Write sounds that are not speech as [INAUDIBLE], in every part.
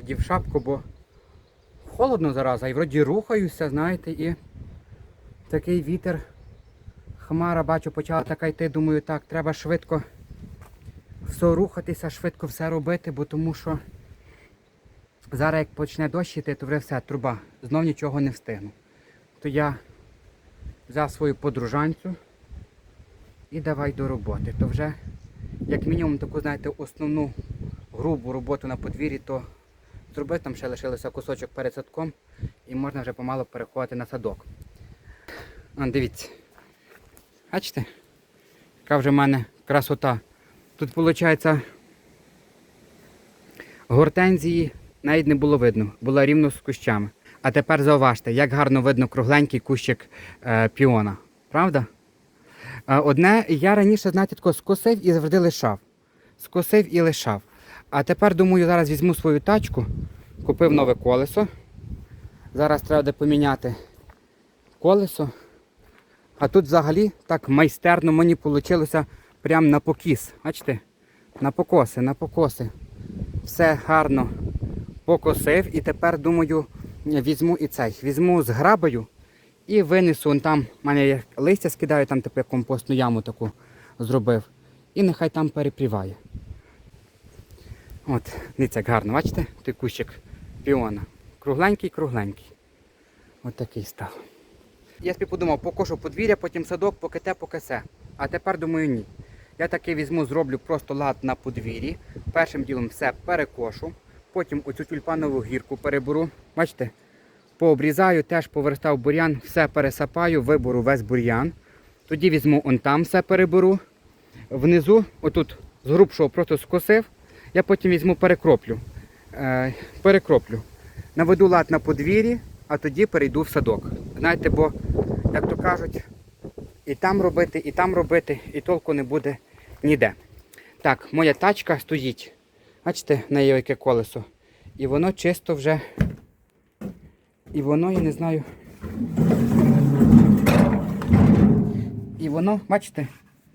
вдів шапку, бо холодно зараз, а й вроді рухаюся, знаєте, і такий вітер. Хмара, бачу, почала така йти. Думаю, так, треба швидко все рухатися, швидко все робити, бо тому що зараз як почне дощ іти, то вже все, труба. Знов нічого не встигну. То я взяв свою подружанцю і давай до роботи. То вже, як мінімум, таку, знаєте, основну грубу роботу на подвір'ї, то зробив, там ще лишилося кусочок перед садком і можна вже помало переходити на садок. А, дивіться. Бачите? Яка вже в мене красота. Тут, виходить, гортензії навіть не було видно, була рівно з кущами. А тепер зауважте, як гарно видно кругленький кущик е, піона. Правда? Е, одне, я раніше, знаєте, тако скосив і завжди лишав. Скосив і лишав. А тепер, думаю, зараз візьму свою тачку, купив нове колесо. Зараз треба буде поміняти колесо. А тут взагалі так майстерно мені вийшло прямо на покіс. Бачите? На покоси, на покоси. Все гарно покосив і тепер думаю, візьму і цей. Візьму з грабою і винесу. Там в мене є листя скидаю, там тепер компостну яму таку зробив. І нехай там перепріває. От, дивіться, гарно, бачите? Той кущик піона. Кругленький, кругленький. От такий став. Я собі подумав, покошу подвір'я, потім садок, поки те, поки все. А тепер думаю, ні. Я таки візьму, зроблю просто лад на подвір'ї. Першим ділом все перекошу. Потім оцю тюльпанову гірку переберу. Бачите? Пообрізаю, теж поверстав бур'ян, все пересапаю, виберу весь бур'ян. Тоді візьму он там все переберу. Внизу, отут з грубшого просто скосив. Я потім візьму перекроплю. Е, перекроплю. Наведу лад на подвір'ї, а тоді перейду в садок. Знаєте, бо, як то кажуть, і там робити, і там робити, і толку не буде ніде. Так, моя тачка стоїть. Бачите, в неї яке колесо. І воно чисто вже. І воно, я не знаю. І воно, бачите,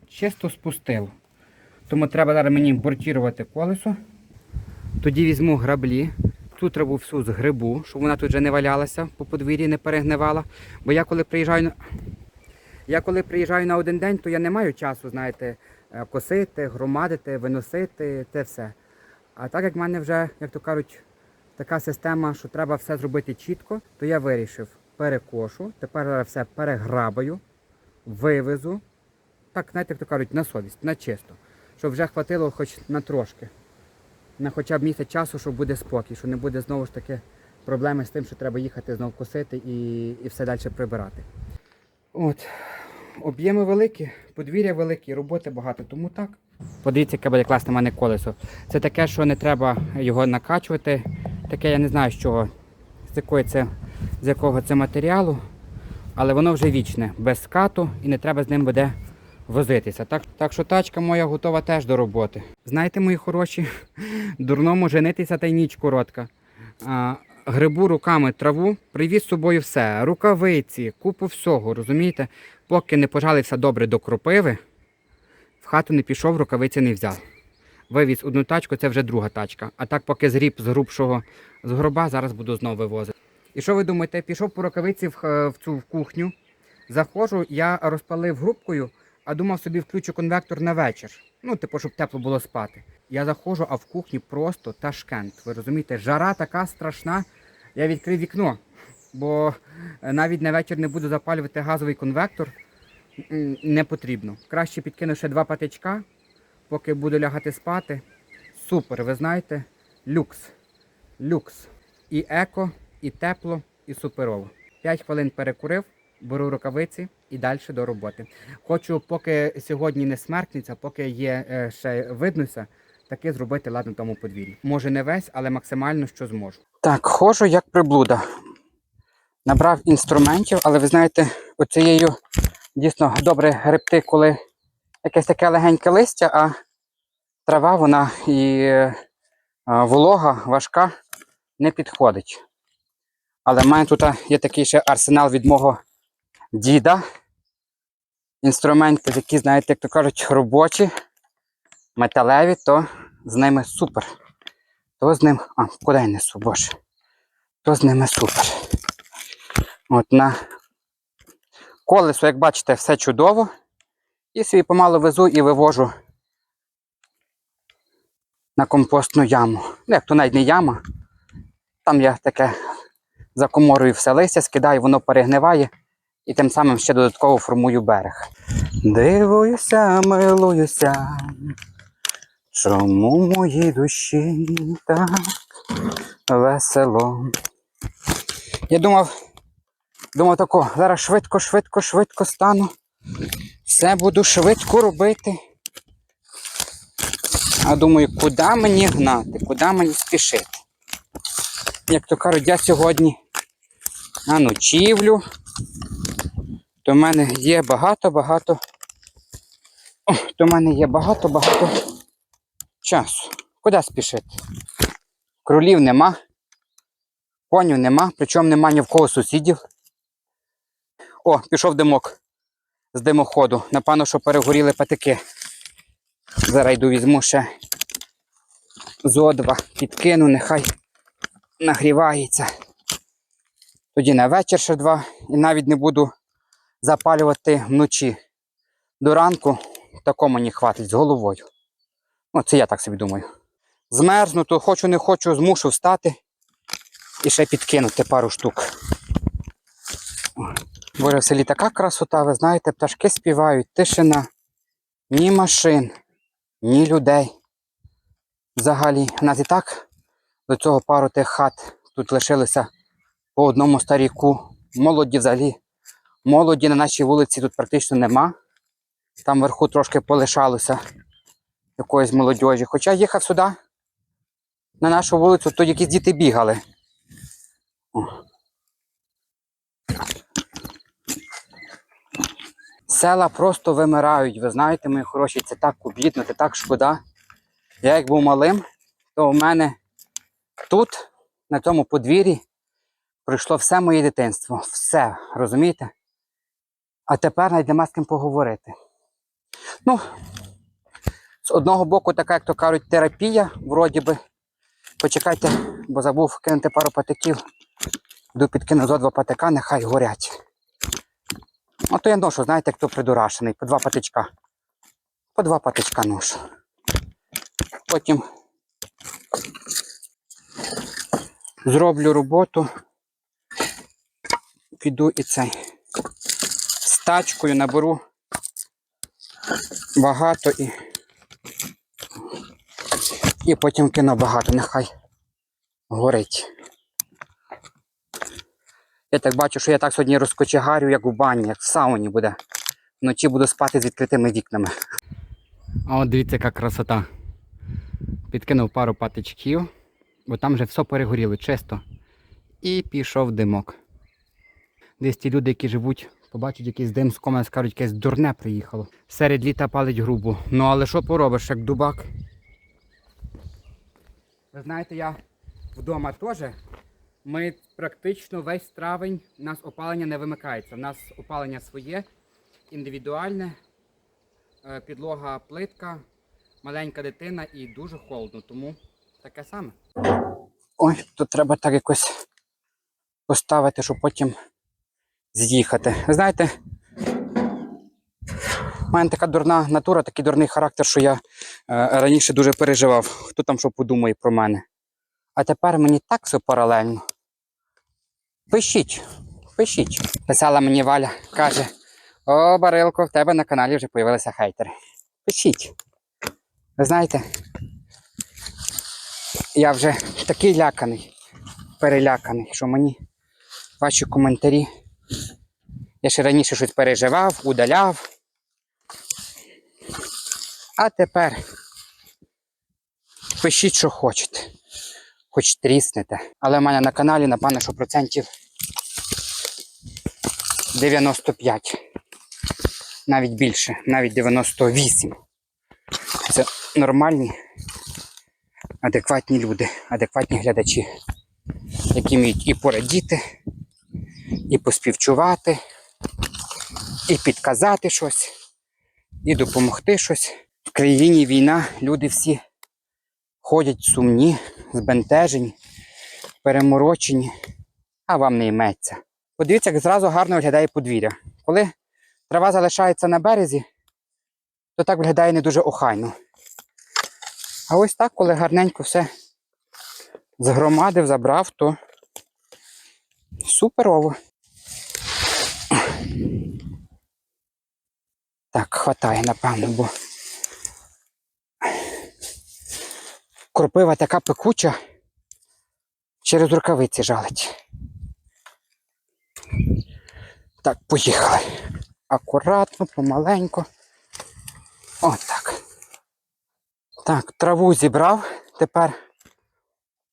чисто спустило. Тому треба зараз мені бортувати колесо. Тоді візьму граблі. Цю траву всю з грибу, щоб вона тут вже не валялася, по подвір'ї не перегнивала. Бо я коли приїжджаю на. Я коли приїжджаю на один день, то я не маю часу, знаєте, е, косити, громадити, виносити, те все. А так як в мене вже, як то кажуть, така система, що треба все зробити чітко, то я вирішив перекошу, тепер все переграбаю, вивезу. Так, знаєте, як то кажуть, на совість, на чисто. Щоб вже хватило хоч на трошки. На хоча б місяць часу, щоб буде спокій, що не буде знову ж таки проблеми з тим, що треба їхати знову косити і, і все далі прибирати. От. Об'єми великі, подвір'я великі, роботи багато, тому так. Подивіться, яке буде класне мене колесо. Це таке, що не треба його накачувати. Таке я не знаю, з чого, з, якої це, з якого це матеріалу, але воно вже вічне, без скату і не треба з ним буде возитися. Так, так що тачка моя готова теж до роботи. Знаєте, мої хороші, [LAUGHS] дурному женитися та й ніч коротка. А, грибу руками траву, привіз з собою все. Рукавиці, купу всього, розумієте? Поки не пожалився добре до кропиви, в хату не пішов, рукавиці не взяв. Вивіз одну тачку, це вже друга тачка. А так, поки зріб з грубшого з гроба, зараз буду знову вивозити. І що ви думаєте, пішов по рукавиці в, в цю в кухню, заходжу, я розпалив грубкою, а думав собі включу конвектор на вечір. Ну, типу, щоб тепло було спати. Я заходжу, а в кухні просто ташкент. Ви розумієте, жара така страшна. Я відкрив вікно, бо е, навіть на вечір не буду запалювати газовий конвектор. Не потрібно. Краще підкину ще два патичка, поки буду лягати спати. Супер, ви знаєте, люкс. Люкс. І еко, і тепло, і суперово. 5 хвилин перекурив, беру рукавиці і далі до роботи. Хочу, поки сьогодні не смеркнеться, поки є е, ще виднося, таки зробити лад на тому подвір'ї. Може не весь, але максимально що зможу. Так, ходжу як приблуда. Набрав інструментів, але ви знаєте, оцією дійсно добре гребти, коли якесь таке легеньке листя, а трава вона і е, волога важка не підходить. Але в мене тут є такий ще арсенал від мого діда. Інструменти, які, знаєте, як то кажуть, робочі, металеві, то з ними супер. то з ним. А, куди я несу, боже. То з ними супер. От на колесо, як бачите, все чудово. І собі помалу везу і вивожу на компостну яму. Ну, як то навіть не яма. Там я таке за коморою все листя скидаю, воно перегниває і тим самим ще додатково формую берег. Дивуюся, милуюся. Чому моїй душі так весело? Я думав, думав тако, зараз швидко, швидко, швидко стану. Все буду швидко робити. А думаю, куди мені гнати, куди мені спішити? Як то кажуть, я сьогодні на ночівлю, то в мене є багато-багато. То в мене є багато-багато часу. Куди спішити? Кролів нема, конів нема, причому нема ні в кого сусідів. О, пішов димок з димоходу. Напевно, що перегоріли патики. Зараз йду візьму ще зо два, підкину, нехай нагрівається. Тоді на вечір ще два і навіть не буду запалювати вночі. До ранку такого мені хватить з головою. Ну, це я так собі думаю. Змерзну, то хочу не хочу, змушу встати і ще підкинути пару штук. Боже, в селі така красота, ви знаєте, пташки співають, тишина, ні машин, ні людей. Взагалі, у нас і так до цього пару тих хат тут лишилося по одному старіку. Молоді взагалі. Молоді на нашій вулиці тут практично нема. Там вверху трошки полишалося якоїсь молодіжі. Хоча їхав сюди, на нашу вулицю, то якісь діти бігали. О. Села просто вимирають. Ви знаєте, мої хороші, це так обідно, це так шкода. Я як був малим, то у мене тут, на цьому подвір'ї, пройшло все моє дитинство. Все, розумієте? А тепер навіть нема з ким поговорити. Ну, з одного боку, така, як то кажуть, терапія, вроді би. Почекайте, бо забув кинути пару патиків. Йду підкину зо два патика, нехай горять. Ото я ношу, знаєте, як то придурашений, по два патичка. По два патичка ношу. Потім зроблю роботу. Піду і цей. Тачкою наберу багато і. І потім кину багато, нехай горить. Я так бачу, що я так сьогодні розкочегарю, як у бані, як в сауні буде. Вночі буду спати з відкритими вікнами. А от дивіться, яка красота. Підкинув пару патичків, бо там вже все перегоріло чисто. І пішов димок. Десь ті люди, які живуть, побачать якийсь дим з кома, скажуть, якесь дурне приїхало. Серед літа палить грубо. Ну але що поробиш, як дубак? Ви знаєте, я вдома теж. Ми практично весь травень, у нас опалення не вимикається. У нас опалення своє, індивідуальне, е, підлога плитка, маленька дитина і дуже холодно, тому таке саме. Ой, тут треба так якось поставити, щоб потім з'їхати. Ви знаєте, у мене така дурна натура, такий дурний характер, що я е, раніше дуже переживав, хто там що подумає про мене. А тепер мені так все паралельно. Пишіть, пишіть. Писала мені Валя, каже: О, Барилко, в тебе на каналі вже з'явилися хейтери. Пишіть. Ви знаєте, я вже такий ляканий, переляканий, що мені ваші коментарі. Я ще раніше щось переживав, удаляв. А тепер пишіть, що хочете. Хоч тріснете. Але в мене на каналі, напевно, що процентів 95. Навіть більше, навіть 98. Це нормальні, адекватні люди, адекватні глядачі, які вміють і порадіти, і поспівчувати, і підказати щось, і допомогти щось. В країні війна, люди всі ходять сумні, збентежені, переморочені, а вам не йметься. Подивіться, як зразу гарно виглядає подвір'я. Коли трава залишається на березі, то так виглядає не дуже охайно. А ось так, коли гарненько все згромадив, забрав, то суперово. Так, хватає, напевно, бо кропива така пекуча, через рукавиці жалить. Так, поїхали. Акуратно, помаленьку. Отак. Так, траву зібрав. Тепер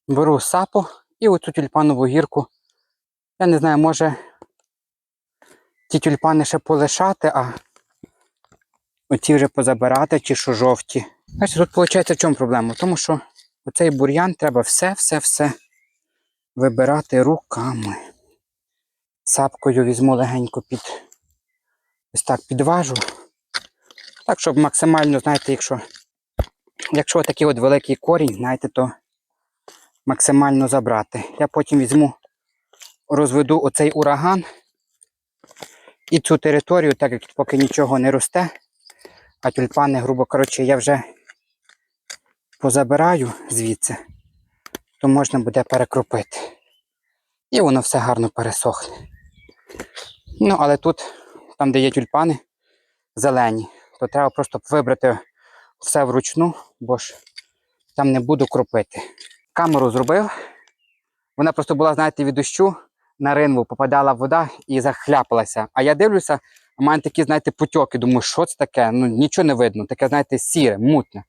беру сапу і оцю тюльпанову гірку. Я не знаю, може ті тюльпани ще полишати, а оці вже позабирати, чи що жовті. Знаєте, тут виходить в чому проблема? Тому що оцей бур'ян треба все-все-все вибирати руками. Сапкою візьму легенько під ось так підважу. Так, щоб максимально, знаєте, якщо, якщо такий от великий корінь, знаєте, то максимально забрати. Я потім візьму, розведу оцей ураган і цю територію, так як тут поки нічого не росте, а тюльпани, грубо кажучи, я вже позабираю звідси, то можна буде перекропити. І воно все гарно пересохне. Ну, але тут, там, де є тюльпани зелені, то треба просто вибрати все вручну, бо ж там не буду кропити. Камеру зробив. Вона просто була, знаєте, від дощу на ринву попадала вода і захляпалася. А я дивлюся, у мене такі, знаєте, потьоки. Думаю, що це таке? Ну нічого не видно, таке, знаєте, сіре, мутне.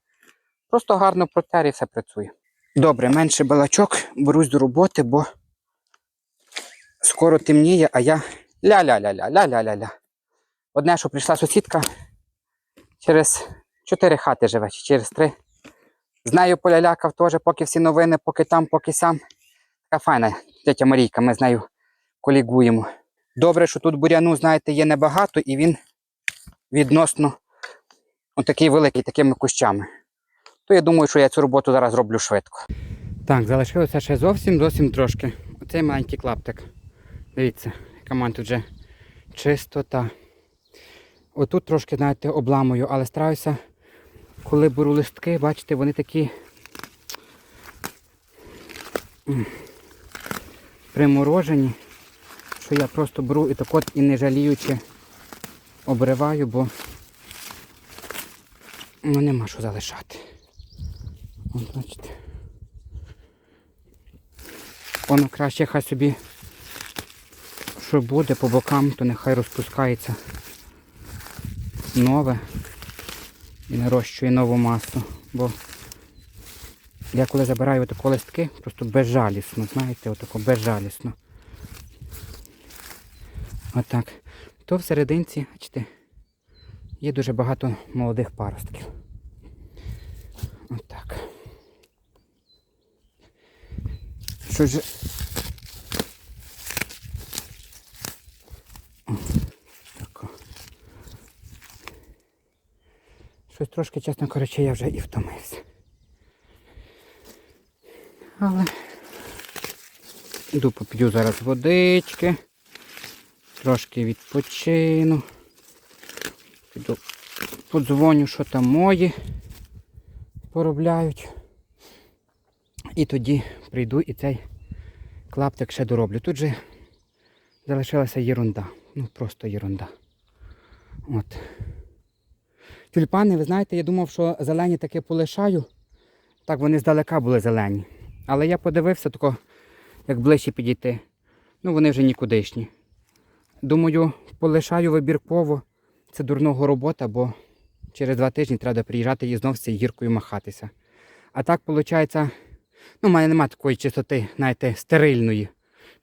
Просто гарно протер і все працює. Добре, менше балачок, берусь до роботи, бо скоро темніє, а я ля-ля-ля-ля, ля-ля-ля-ля. Одне, що прийшла сусідка через чотири хати живе, чи через три. З нею полялякав теж, поки всі новини, поки там, поки сам. Така файна тетя Марійка, ми з нею колігуємо. Добре, що тут буряну, знаєте, є небагато, і він відносно отакий великий, такими кущами. То я думаю, що я цю роботу зараз зроблю швидко. Так, залишилося ще зовсім зовсім трошки. Оцей маленький клаптик. Дивіться, яка мене тут вже чистота. Отут трошки, знаєте, обламую, але стараюся, коли беру листки, бачите, вони такі приморожені, що я просто беру і так от і не жаліючи обриваю, бо ну, нема що залишати. От, бачите. Воно краще хай собі що буде по бокам, то нехай розпускається нове і нарощує нову масу. Бо я коли забираю отако листки, просто безжалісно, знаєте, отако безжалісно. Отак. То всерединці, бачите, є дуже багато молодих паростків. Отак. Що ж. Щось трошки, чесно кажучи, я вже і втомився. Але йду поп'ю зараз водички, трошки відпочину. Піду подзвоню, що там мої поробляють. І тоді прийду і цей клаптик ще дороблю. Тут же залишилася єрунда. Ну просто єрунда. От. Тюльпани, ви знаєте, я думав, що зелені таки полишаю. Так вони здалека були зелені. Але я подивився тако, як ближче підійти. Ну вони вже нікудишні. Думаю, полишаю вибірково. Це дурного робота, бо через два тижні треба приїжджати і знов з цією гіркою махатися. А так, виходить, ну, в мене немає такої чистоти, знаєте, стерильної.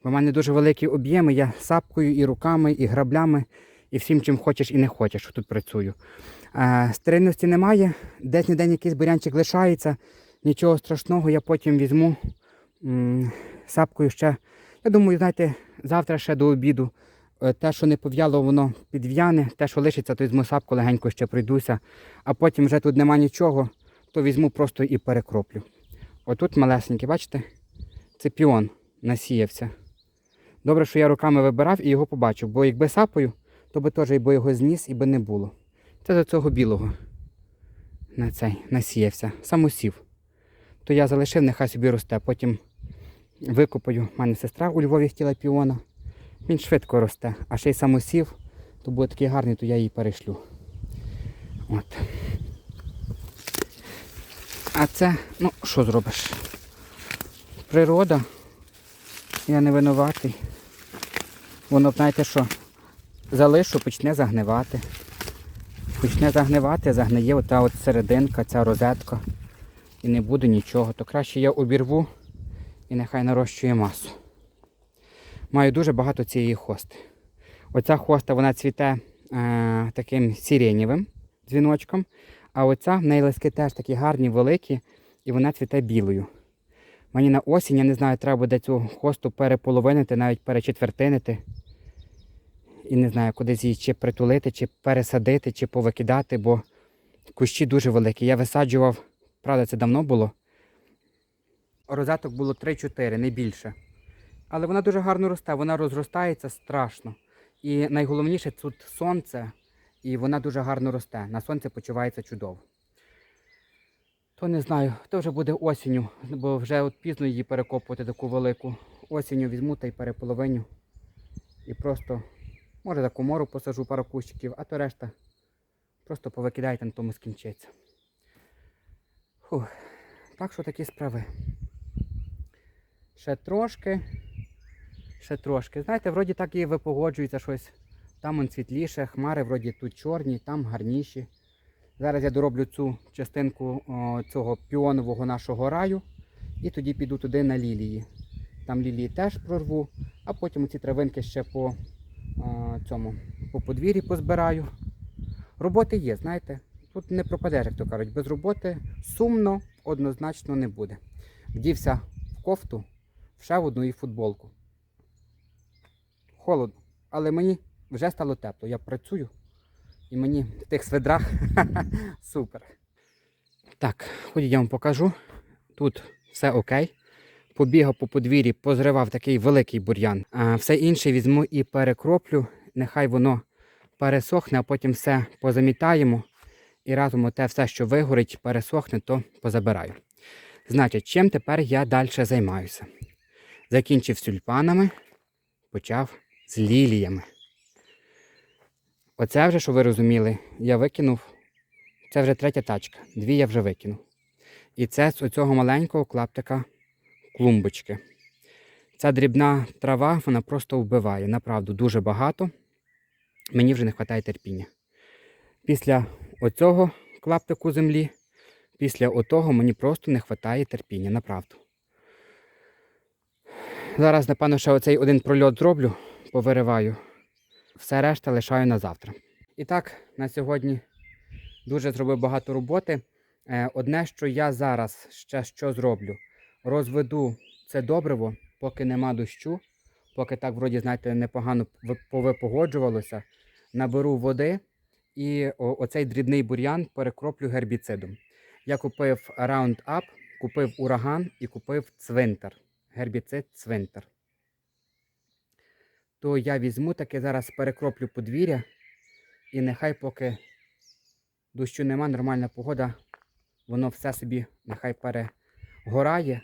Бо в мене дуже великі об'єми, я сапкою і руками, і граблями, і всім, чим хочеш і не хочеш, тут працюю. А, стерильності немає, десь на день якийсь бурянчик лишається, нічого страшного, я потім візьму м, сапкою ще. Я думаю, знаєте, завтра ще до обіду. Е, Те, що не пов'яло, воно підв'яне, те, що лишиться, то візьму сапку, легенько ще пройдуся, а потім вже тут нема нічого, то візьму просто і перекроплю. Отут малесенький, бачите? Це піон насіявся. Добре, що я руками вибирав і його побачив, бо якби сапою, то би теж би його зніс і би не було. Це до цього білого. На цей насіявся. Самосів. То я залишив, нехай собі росте. Потім викопаю. У мене сестра у Львові хотіла піона. Він швидко росте. А ще й самосів, то буде такий гарний, то я її перешлю. От. А це, ну, що зробиш? Природа. Я не винуватий. Воно, знаєте що, залишу, почне загнивати. Почне загнивати, загниє ота от серединка, ця розетка. І не буде нічого. То краще я обірву і нехай нарощує масу. Маю дуже багато цієї хости. Оця хоста вона цвіте е, таким сиренєвим дзвіночком, а оця в неї лиски теж такі гарні, великі, і вона цвіте білою. Мені на осінь, я не знаю, треба буде цю хосту переполовинити, навіть перечетвертинити. І не знаю, кудись її чи притулити, чи пересадити, чи повикидати, бо кущі дуже великі. Я висаджував, правда, це давно було. Розеток було 3-4, не більше. Але вона дуже гарно росте, вона розростається страшно. І найголовніше тут сонце, і вона дуже гарно росте. На сонці почувається чудово. То не знаю, то вже буде осінню, бо вже от пізно її перекопувати таку велику. Осінню візьму та й переполовиню. І просто, може, таку мору посажу пару кущиків, а то решта просто повикидайте, на тому скінчиться. Фух. Так що такі справи. Ще трошки. Ще трошки. Знаєте, вроді так і випогоджується щось. Там он світліше, хмари вроді тут чорні, там гарніші. Зараз я дороблю цю частинку цього піонового нашого раю. І тоді піду туди на лілії. Там лілії теж прорву, а потім ці травинки ще по цьому по подвір'ї позбираю. Роботи є, знаєте. Тут не пропадеш, як то кажуть. Без роботи сумно однозначно не буде. Вдівся в кофту, ще в одну і футболку. Холодно, але мені вже стало тепло. Я працюю і мені в тих свидрах [LAUGHS] супер. Так, ходіть, я вам покажу. Тут все окей. Побігав по подвір'ї, позривав такий великий бур'ян. А все інше візьму і перекроплю. Нехай воно пересохне, а потім все позамітаємо. І разом те все, що вигорить, пересохне, то позабираю. Значить, чим тепер я далі займаюся? Закінчив з тюльпанами, почав з ліліями. Оце вже, що ви розуміли, я викинув. Це вже третя тачка. Дві я вже викинув. І це з оцього маленького клаптика клумбочки. Ця дрібна трава, вона просто вбиває. Направду, дуже багато. Мені вже не вистачає терпіння. Після оцього клаптику землі, після отого мені просто не вистачає терпіння, направду. Зараз, напевно, ще оцей один прольот зроблю, повириваю. Все решта лишаю на завтра. І так, на сьогодні дуже зробив багато роботи. Е, Одне, що я зараз ще що зроблю, розведу це добриво, поки нема дощу, поки так, вроді, знаєте, непогано повипогоджувалося, наберу води і оцей дрібний бур'ян перекроплю гербіцидом. Я купив Roundup, купив ураган і купив цвинтар. Гербіцид цвинтар. То я візьму таке зараз перекроплю подвір'я і нехай поки дощу нема, нормальна погода, воно все собі нехай перегорає.